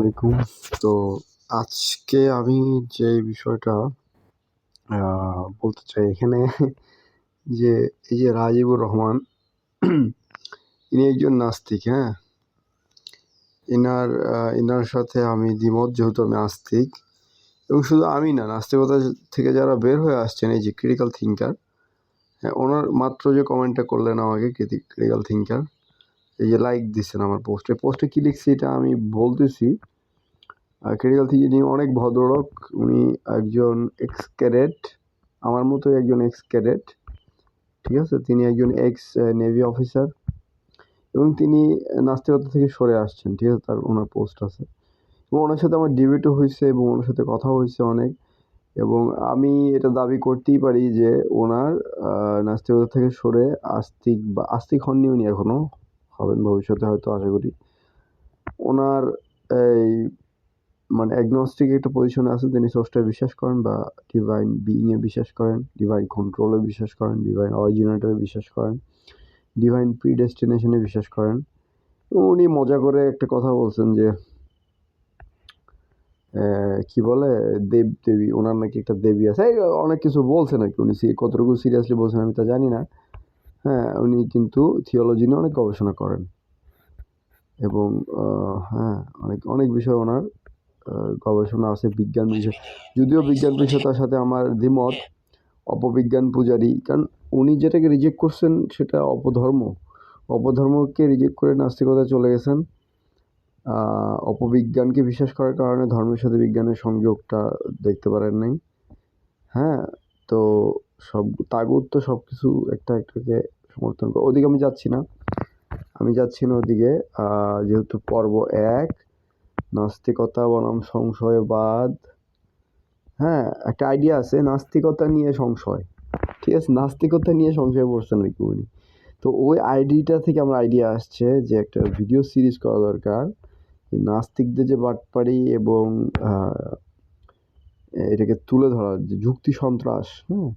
আলাইকুম তো আজকে আমি যে বিষয়টা বলতে চাই এখানে যে এই যে রাজিবুর রহমান, ইনি একজন নাস্তিক হ্যাঁ? ইনার ইনার সাথে আমি দ্বিমত, যেহেতু আমি আস্তিক, এবং শুধু আমি না, নাস্তিকতা থেকে যারা বের হয়ে আসছেন, এই যে ক্রিটিক্যাল থিঙ্কার হ্যাঁ ওনার মাত্র যে কমেন্টটা করলেন আমাকে ক্রিটিক্যাল থিঙ্কার এই যে লাইক দিচ্ছেন আমার পোস্টে পোস্টে কী লিখছি এটা আমি বলতেছি। ক্রিটিক্যাল থিঙ্কিং ইনি অনেক ভদ্রলোক, উনি একজন এক্স ক্যাডেট আমার মতোই একজন এক্স ক্যাডেট ঠিক আছে? তিনি একজন এক্স নেভি অফিসার এবং তিনি নাস্তিকতা থেকে সরে আসছেন, ঠিক আছে? তার ওনার পোস্ট আছে। এবং ওনার সাথে আমার ডিবেটও হয়েছে এবং ওনার সাথে কথা হয়েছে অনেক। এবং আমি এটা দাবি করতেই পারি যে ওনার নাস্তিকতা থেকে সরে আস্তিক বা আস্তিক হননি উনি এখনও হবেন ভবিষ্যতে হয়তো, আশা করি। ওনার এই মানে অ্যাগনস্টিক একটা পজিশনে আছেন, তিনি স্রষ্টায় বিশ্বাস করেন বা ডিভাইন বিইংয়ে বিশ্বাস করেন ডিভাইন কন্ট্রোলে বিশ্বাস করেন ডিভাইন অরিজিনেটরে বিশ্বাস করেন ডিভাইন প্রিডেস্টিনেশনে বিশ্বাস করেন। উনি মজা করে একটা কথা বলছেন যে কি বলে, দেব দেবী, ওনার নাকি একটা দেবী আছে। অনেক কিছু বলছেন আর কি উনি কতটুকু সিরিয়াসলি বলছেন আমি তা জানি না। হ্যাঁ উনি কিন্তু থিওলজি নিয়ে অনেক গবেষণা করেন। এবং হ্যাঁ অনেক অনেক বিষয় ওনার গবেষণা আছে, বিজ্ঞান বিষয়। যদিও বিজ্ঞান বিষয়টার সাথে আমার দ্বিমত, অপবিজ্ঞান পূজারী, কারণ উনি যেটাকে রিজেক্ট করছেন সেটা অপধর্ম। অপধর্মকে রিজেক্ট করে নাস্তিকতায় চলে গেছেন। অপবিজ্ঞানকে বিশ্বাস করার কারণে ধর্মের সাথে বিজ্ঞানের সংযোগটা দেখতে পারেন নাই। হ্যাঁ তো সব তাগুত তো সব কিছু একটা একটাকে সমর্থন করে। ওদিকে আমি যাচ্ছি না। আমি যাচ্ছি না ওদিকে। যেহেতু পর্ব এক, নাস্তিকতা বনাম সংশয়বাদ হ্যাঁ একটা আইডিয়া আছে, নাস্তিকতা নিয়ে সংশয়। ঠিক আছে, নাস্তিকতা নিয়ে সংশয় পড়ছেন আর কি উনি। তো ওই আইডিটা থেকে আমার আইডিয়া আসছে যে একটা ভিডিও সিরিজ করা দরকার। নাস্তিকদের যে বাটপাড়ি এবং এটাকে তুলে ধরা, যে যুক্তি সন্ত্রাস হ্যাঁ?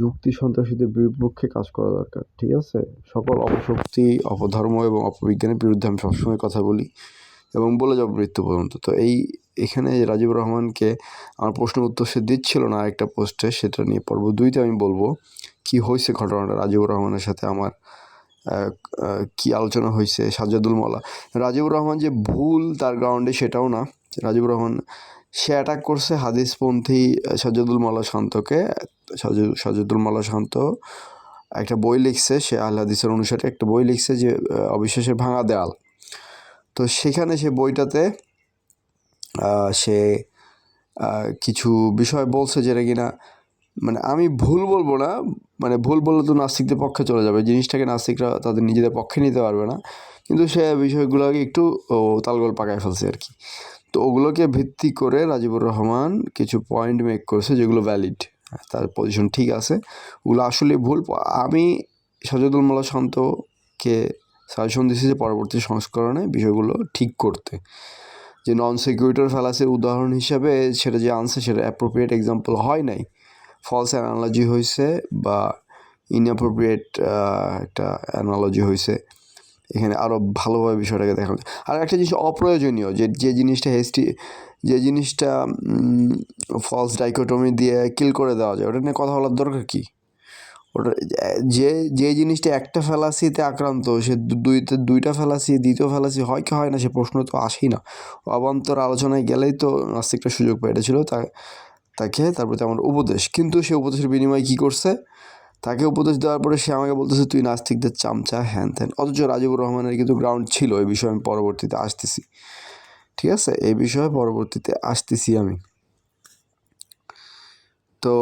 যুক্তি সন্ত্রাসীদের বিপক্ষে কাজ করা দরকার, ঠিক আছে? সকল অপশক্তি, অপধর্ম এবং অপবিজ্ঞানের বিরুদ্ধে আমি সবসময় কথা বলি এবং বলে যাব মৃত্যু পর্যন্ত। তো এই, এখানে রাজীব রহমানকে আমার প্রশ্নের উত্তর সে দিচ্ছিল না একটা পোস্টে সেটা নিয়ে পর্ব দুইতে আমি বলব কি হয়েছে ঘটনাটা, রাজিবুর রহমানের সাথে আমার কি আলোচনা হয়েছে সাজ্জাদুল মৌলা। রাজিবুর রহমান যে ভুল তার গ্রাউন্ডে সেটাও না। রাজীব রহমান সে অ্যাটাক করছে হাদিসপন্থী সাজ্জাদুল মৌলা শান্তকে। সাজু সাজ্জাদুল মৌলা শান্ত একটা বই লিখছে, সে আল হাদিসের অনুসারে একটা বই লিখছে যে অবিশ্বাসের ভাঙা দেয়াল। তো সেখানে সে বইটাতে সে কিছু বিষয় বলছে যেটা কিনা মানে আমি ভুল বলব না মানে ভুল বললে তো নাস্তিকদের পক্ষে চলে যাবে। জিনিসটাকে নাস্তিকরা তাদের নিজেদের পক্ষে নিতে পারবে না। কিন্তু সে বিষয়গুলোকে একটু তালগোল পাকায় ফেলছে আর কি। তো ওগুলোকে ভিত্তি করে রাজিবুর রহমান কিছু পয়েন্ট মেক করেছে যেগুলো ভ্যালিড তার পজিশন ঠিক আছে। ওগুলো আসলে ভুল, আমি সাজেদুল মোল্লা শান্তকে সাজেশন দিচ্ছি যে পরবর্তী সংস্করণে বিষয়গুলো ঠিক করতে। যে নন সিকিউরিটর ফেলাসের উদাহরণ হিসাবে সেটা যে আনছে, সেটা অ্যাপ্রোপ্রিয়েট এক্সাম্পল হয় নাই। ফলস অ্যানালজি হয়েছে বা ইনঅ্যাপ্রোপ্রিয়েট একটা অ্যানালজি হয়েছে এখানে আরও ভালোভাবে বিষয়টাকে দেখা যায়। আর একটা জিনিস অপ্রয়োজনীয়, যে যে জিনিসটা হেস্টি যে জিনিসটা ফলস ডাইকোটমি দিয়ে কিল করে দেওয়া যায়, ওটা নিয়ে কথা বলার দরকার কী? ওটা, যে যে জিনিসটা একটা ফেলাসিতে আক্রান্ত, সে দুইতে, দুইটা ফেলাসি দ্বিতীয় ফেলাসি হয় কি হয় না, সে প্রশ্ন তো আসেই না। অবান্তর আলোচনায় গেলেই তো নাস্তিকটা সুযোগ পায়, এটা ছিল তা, তাকে তার প্রতি আমার উপদেশ। কিন্তু সে উপদেশের বিনিময়ে কী করছে? তাকে উপদেশ দেওয়ার পরে সে আমাকে বলতেছে, তুই নাস্তিকদের চামচা, হ্যান ত্যান। অথচ রাজিবুর রহমানের কিন্তু গ্রাউন্ড ছিল, এই বিষয়ে আমি পরবর্তীতে আসতেছি। ঠিক আছে? এই বিষয়ে পরবর্তীতে আসতেছি আমি। তো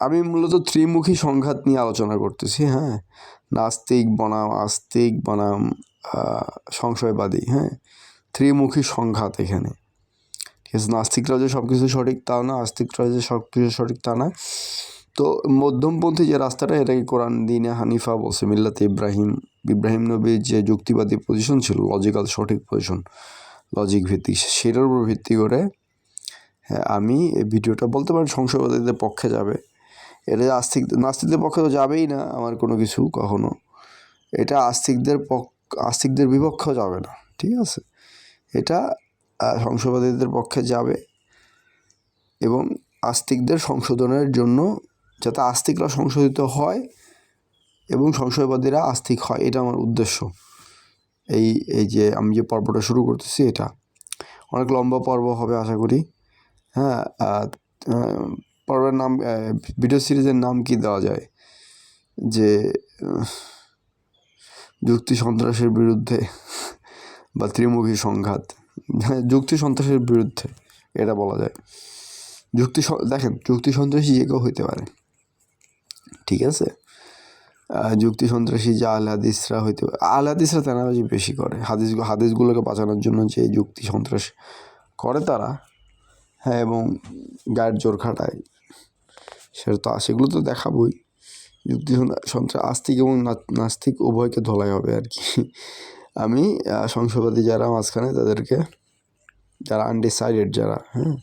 আমি মূলত ত্রিমুখী সংঘাত নিয়ে আলোচনা করতেছি হ্যাঁ? নাস্তিক বনাম, আস্তিক বনাম সংশয়বাদী হ্যাঁ? ত্রিমুখী সংঘাত এখানে। ঠিক আছে? নাস্তিকরা যে সব কিছু সঠিক তা না, আস্তিকরা যে সব কিছু সঠিক তা না তো মধ্যমপন্থী যে রাস্তাটা, এটাকে কোরআন দিনে হানিফা বলছে, মিল্লাতে ইব্রাহিম। ইব্রাহিম নবীর যে যুক্তিবাদী পজিশন ছিল লজিক্যাল সঠিক পজিশন লজিক ভিত্তিক, সেটার উপর ভিত্তি করে হ্যাঁ আমি এই ভিডিওটা বলতে পারি, সংশয়বাদীদের পক্ষে যাবে। এটা আস্তিক, নাস্তিকদের পক্ষে তো যাবেই না, আমার কোনো কিছু কখনো। এটা আস্তিকদের পক্ষ আস্তিকদের বিপক্ষেও যাবে না, ঠিক আছে? এটা সংশয়বাদীদের পক্ষে যাবে এবং আস্তিকদের সংশোধনের জন্য যাতে আস্তিকরা সংশোধিত হয় এবং সংশয়বাদীরা আস্তিক হয়, এটা আমার উদ্দেশ্য। এই এই যে আমি যে পর্বটা শুরু করতেছি এটা। অনেক লম্বা পর্ব হবে আশা করি। হ্যাঁ পর্বের নাম ভিডিও সিরিজের নাম কি দেওয়া যায়? যে যুক্তি সন্ত্রাসের বিরুদ্ধে বা ত্রিমুখী সংঘাত। হ্যাঁ যুক্তি সন্ত্রাসের বিরুদ্ধে, এটা বলা যায়। যুক্তি দেখেন, যুক্তি সন্ত্রাসী যে কেউ হইতে পারে। ঠিক আছে? যুক্তি সন্ত্রাসী যে আল হাদিসরা হইতে আল হাদিসরা তেনাবাজি বেশি করে। হাদিস, হাদিসগুলোকে বাঁচানোর জন্য যে যুক্তি সন্ত্রাস করে তারা হ্যাঁ এবং গায়ের জোর খাটায়, সেটা তো, সেগুলো তো দেখাবই। যুক্তি সন্ত্রা- সন্ত্রাস আস্তিক এবং নাস্তিক উভয়কে ধলাই হবে আর কি। আমি সংশয়বাদী যারা মাঝখানে তাদেরকে, যারা আনডিসাইডেড যারা হ্যাঁ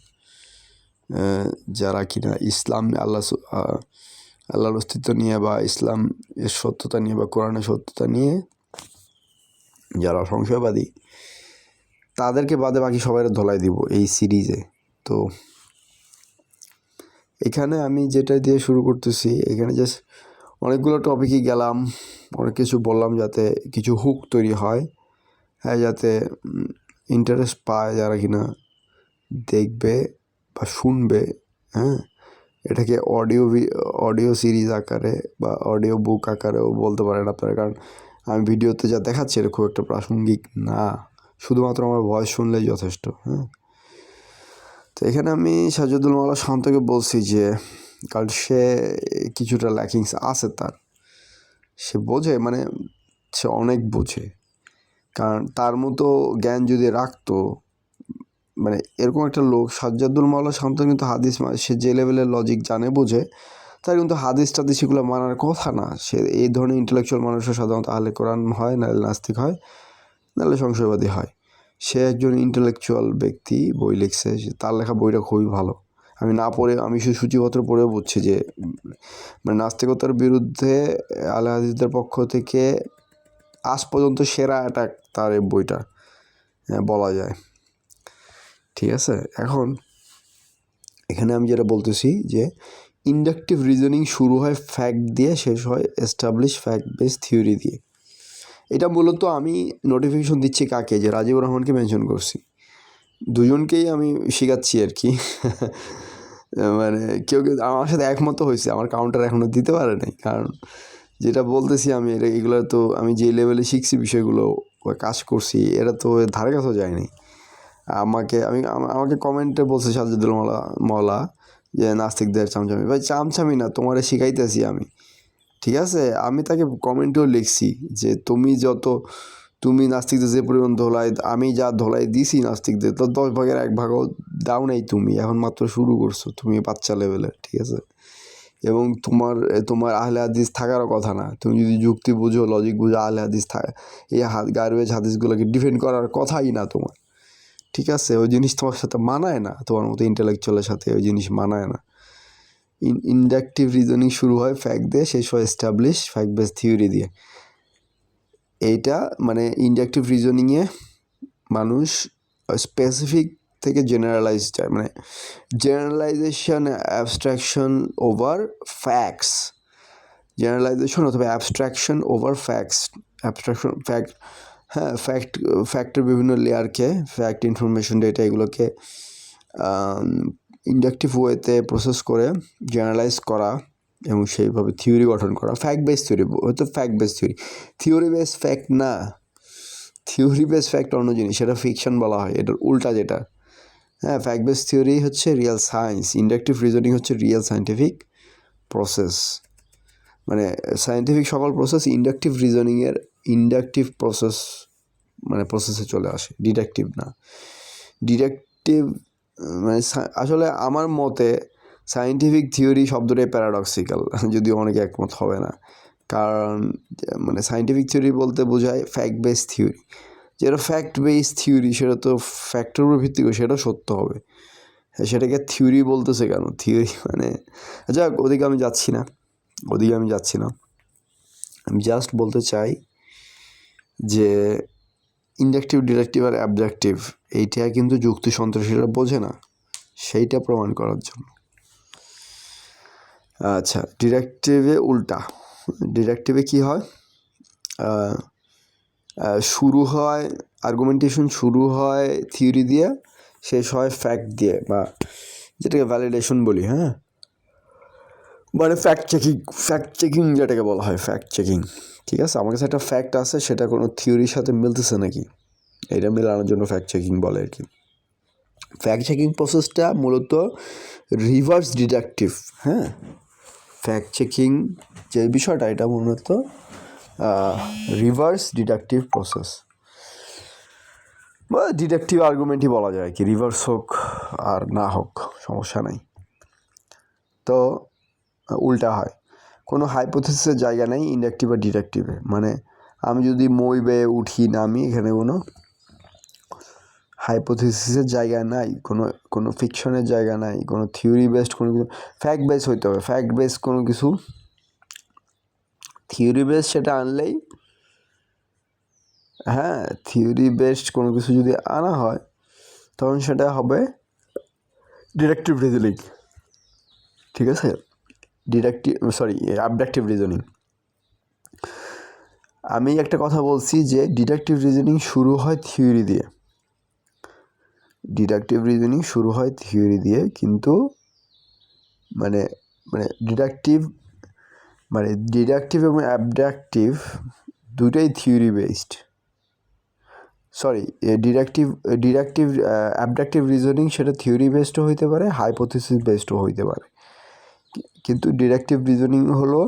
যারা কিনা ইসলাম, আল্লাহ আল্লাহর অস্তিত্ব নিয়ে বা ইসলাম এর সত্যতা নিয়ে বা কোরআনের সত্যতা নিয়ে যারা সংশয়বাদী, তাদেরকে বাদে বাকি সবাই ধলাই দিব এই সিরিজে তো এখানে আমি যেটা দিয়ে শুরু করতেছি, এখানে জাস্ট অনেকগুলো টপিকই গেলাম, অনেক কিছু বললাম যাতে কিছু হুক তৈরি হয় হ্যাঁ যাতে ইন্টারেস্ট পায় যারা কিনা দেখবে বা শুনবে হ্যাঁ। এটাকে অডিও অডিও সিরিজ আকারে বা অডিও বুক আকারেও বলতে পারেন আপনারা। কারণ আমি ভিডিওতে যা দেখাচ্ছি এটা খুব একটা প্রাসঙ্গিক না। শুধুমাত্র আমার ভয়েস শুনলেই যথেষ্ট হ্যাঁ? তো এখানে আমি সাজুদুল মাওলা শান্তকে বলছি যে কারণ সে কিছুটা ল্যাকিংস আছে তার। সে বোঝে মানে সে অনেক বোঝে। কারণ তার মতো জ্ঞান যদি রাখতো মানে এরকম একটা লোক সাজ্জাদুল মাওলা শান্ত কিন্তু হাদিস সে যে লেভেলের লজিক জানে বোঝে। তার কিন্তু হাদিস টাদিস সেগুলো মানার কথা না। সে এই ধরনের ইন্টেলেকচুয়াল মানুষের সাধারণত আহলে কোরআন হয় নাহলে নাস্তিক হয় নাহলে সংশয়বাদী হয়। সে একজন ইন্টেলেকচুয়াল ব্যক্তি বই লিখছে তার লেখা বইটা খুবই ভালো। আমি না পড়ে আমি শুধু সূচিপত্র পড়েও বুঝছি যে মানে নাস্তিকতার বিরুদ্ধে আলে হাদিসদের পক্ষ থেকে আজ পর্যন্ত সেরা অ্যাটাক তার এই বইটা হ্যাঁ, বলা যায়। ঠিক আছে? এখন এখানে আমি যেটা বলতেছি যে ইন্ডাকটিভ রিজনিং শুরু হয় ফ্যাক্ট দিয়ে, শেষ হয় এস্টাবলিশ ফ্যাক্ট বেস থিওরি দিয়ে। এটা মূলত আমি নোটিফিকেশন দিচ্ছি কাকে? যে রাজীব রহমানকে মেনশন করছি। দুজনকেই আমি শেখাচ্ছি আর কি। মানে কেউ কেউ, আমার সাথে একমত হয়েছে, আমার কাউন্টার এখনও দিতে পারে নাই। কারণ যেটা বলতেছি আমি এটা এগুলো তো আমি যে লেভেলে শিখছি বিষয়গুলো, কাজ করছি, এরা তো ধারে কাছেও যায়নি আমাকে, আমি আমাকে কমেন্টে বলছে সাজুদুল মৌলা মৌলা যে নাস্তিকদের চামচামি। ভাই, চামচামি না, তোমারে শিখাইতেছি আমি। ঠিক আছে? আমি তাকে কমেন্টেও লিখছি যে, তুমি যত, তুমি নাস্তিকদের যে পরিমাণ ধোলাই, আমি যা ধোলাই দিছি নাস্তিকদের তো দশ ভাগের এক ভাগও দাও নাই তুমি। এখন মাত্র শুরু করছ, তুমি বাচ্চা লেভেলের ঠিক আছে? এবং তোমার তোমার আহলে হাদিস থাকারও কথা না। তুমি যদি যুক্তি বুঝো লজিক বুঝো, আহলে হাদিস থাকা এই হাত গার্বেজ হাদিসগুলোকে ডিফেন্ড করার কথাই না তোমার। ঠিক আছে, ওই জিনিস তোমার সাথে মানায় না, তোমার মতো ইন্টেলেকচুয়ালের সাথে ওই জিনিস মানায় না। ইন ইন্ডাকটিভ রিজনিং শুরু হয় ফ্যাক্ট দিয়ে, শেষ হয় এস্টাবলিশ ফ্যাক্ট বেস থিওরি দিয়ে। এইটা মানে ইন্ডাকটিভ রিজনিংয়ে মানুষ স্পেসিফিক থেকে জেনারেলাইজ যায় মানে generalisation abstraction over facts generalization অথবা abstraction over facts abstraction fact হ্যাঁ ফ্যাক্ট ফ্যাক্টের বিভিন্ন লেয়ারকে ফ্যাক্ট ইনফরমেশন ডেটা এগুলোকে ইন্ডাকটিভ ওয়েতে প্রসেস করে জেনারেলাইজ করা এবং সেইভাবে থিওরি গঠন করা। ফ্যাক্ট বেস থিওরি হয়তো fact base theory theory base fact না। থিওরি বেস ফ্যাক্ট অন্য জিনিস সেটা ফিকশন বলা হয়, এটার উল্টা যেটা। হ্যাঁ ফ্যাক্ট বেস থিওরি হচ্ছে রিয়েল সায়েন্স ইন্ডাকটিভ রিজনিং হচ্ছে রিয়েল সায়েন্টিফিক প্রসেস মানে সায়েন্টিফিক সকল প্রসেস ইন্ডাকটিভ রিজনিংয়ের ইন্ডাকটিভ প্রসেস মানে প্রসেসে চলে আসে ডিডাকটিভ না। ডিডাকটিভ মানে আসলে আমার মতে সায়েন্টিফিক থিওরি শব্দটাই প্যারাডক্সিক্যাল যদিও অনেকে একমত হবে না। কারণ মানে সায়েন্টিফিক থিওরি বলতে বোঝায় ফ্যাক্ট বেস থিওরি যেটা ফ্যাক্ট বেস থিওরি সেটা তো ফ্যাক্টের উপর ভিত্তি করে সেটা সত্য হবে। হ্যাঁ সেটাকে থিওরি বলতেছে কেন? থিওরি মানে যাক, ওদিকে আমি যাচ্ছি না। ওদিকে আমি যাচ্ছি না। আমি জাস্ট বলতে চাই যে ইন্ডাকটিভ, ডিডাকটিভ আর অ্যাবডাকটিভ, এইটা কিন্তু যুক্তি সন্ত্রাসীরা বোঝে না। সেইটা প্রমাণ করার জন্য। আচ্ছা ডিডাকটিভে উল্টা। ডিডাকটিভে কি হয়? শুরু হয় আর্গুমেন্টেশন শুরু হয় থিওরি দিয়ে, শেষ হয় ফ্যাক্ট দিয়ে, বা যেটাকে ভ্যালিডেশন বলি হ্যাঁ? মানে ফ্যাক্ট চেকিং ফ্যাক্ট চেকিং যেটাকে বলা হয় ফ্যাক্ট চেকিং ঠিক আছে? আমার কাছে একটা ফ্যাক্ট আছে, সেটা কোনো থিওরির সাথে মিলতেছে নাকি? এটা মেলানোর জন্য ফ্যাক্ট চেকিং বলে আর কি। ফ্যাক্ট চেকিং প্রসেসটা মূলত রিভার্স ডিডাকটিভ হ্যাঁ? ফ্যাক্ট চেকিং যে বিষয়টা, এটা মূলত রিভার্স ডিডাকটিভ প্রসেস বা ডিডাকটিভ আর্গুমেন্টই বলা যায় কি রিভার্স হোক আর না হোক, সমস্যা নাই। তো, উল্টা হয়। কোনো হাইপোথিসের জায়গা নেই ইন্ডাকটিভ আর ডিডাকটিভে মানে আমি যদি মই বেয়ে উঠি নামি এখানে কোনো হাইপোথিসিসের জায়গা নাই, কোনো কোনো ফিকশনের জায়গা নাই, কোনো থিওরি বেসড কোনো কিছু ফ্যাক্ট বেস হইতে হবে। ফ্যাক্ট বেস কোনো কিছু থিওরি বেস সেটা আনলেই হ্যাঁ থিওরি বেসড কোনো কিছু যদি আনা হয়, তখন সেটা হবে ডিডাকটিভ রিজনিং ঠিক আছে? Deductive, sorry, abductive reasoning. আমি একটা কথা বলছি যে, ডিডাকটিভ রিজনিং শুরু হয় থিওরি দিয়ে। ডিডাকটিভ রিজনিং শুরু হয় থিওরি দিয়ে, কিন্তু মানে মানে ডিডাকটিভ মানে ডিডাকটিভ এবং অ্যাবডাকটিভ দুটাই theory based. Sorry deductive deductive, abductive reasoning সেটা থিওরি বেসডও হইতে পারে, হাইপোথিসিস বেসডও হইতে পারে। কিন্তু ডিডাকটিভ রিজনিং হলো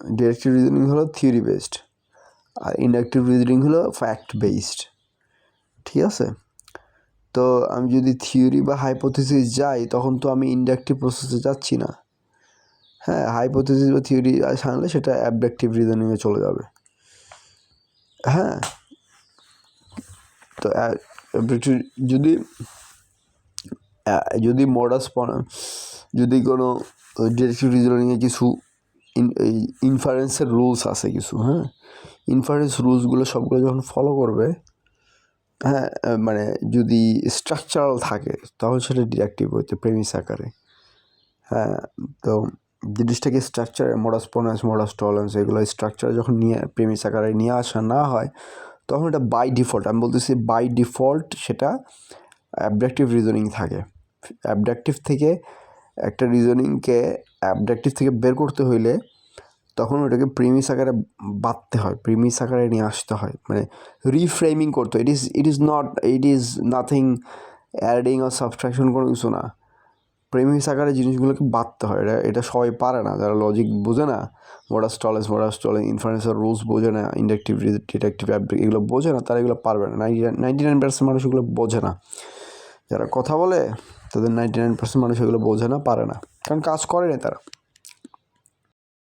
ডিডাকটিভ রিজনিং হলো থিওরি বেসড আর ইন্ডাকটিভ রিজনিং হলো ফ্যাক্ট বেসড ঠিক আছে? তো আমি যদি থিওরি বা হাইপোথিসিস যাই, তখন তো আমি ইন্ডাকটিভ প্রসেসে যাচ্ছি না। হ্যাঁ হাইপোথিসিস বা থিওরি আনলে সেটা অ্যাবডাকটিভ রিজনিংয়ে চলে যাবে। হ্যাঁ তো যদি যদি মডাস যদি কোনো ডিরেক্টিভ রিজনিংয়ে কিছু ইনফারেন্সের রুলস আছে কিছু হ্যাঁ? ইনফারেন্স রুলসগুলো সবগুলো যখন ফলো করবে হ্যাঁ মানে যদি স্ট্রাকচারাল থাকে, তখন সেটা ডিরেক্টিভ হইতে প্রেমিস আকারে হ্যাঁ? তো জিনিসটাকে স্ট্রাকচারে মোডাস পনেন্স মোডাস টলেন্স এগুলো স্ট্রাকচার যখন নিয়ে প্রেমিস আকারে নিয়ে আসা না হয়, তখন এটা বাই ডিফল্ট আমি বলতেছি বাই ডিফল্ট সেটা অ্যাবডাকটিভ রিজনিং থাকে। অ্যাবডাকটিভ থেকে একটা রিজনিংকে অ্যাবডাকটিভ থেকে বের করতে হইলে তখন ওটাকে প্রিমিস আকারে বাঁধতে হয়, প্রিমিস আকারে নিয়ে আসতে হয়। মানে রিফ্রেমিং করতে it is it is not it is nothing adding R subtraction কোনো কিছু না। প্রেমিস আকারে জিনিসগুলোকে বাঁধতে হয়। এটা এটা সবাই পারে না। যারা লজিক বোঝে না মোডাস স্টলেজ মোডাস টলেস ইনফারেন্সের রুলস বোঝে না ইন্ডাকটিভ ডিটেকটিভ এগুলো বোঝে না, তারা এগুলো পারবে না। নাইনটি নাইনটি নাইন পার্সেন্ট মানুষ এগুলো বোঝে না। যারা কথা বলে, তাদের নাইনটি নাইন পার্সেন্ট মানুষ এগুলো বোঝে না, পারে না। কারণ কাজ করে না তারা।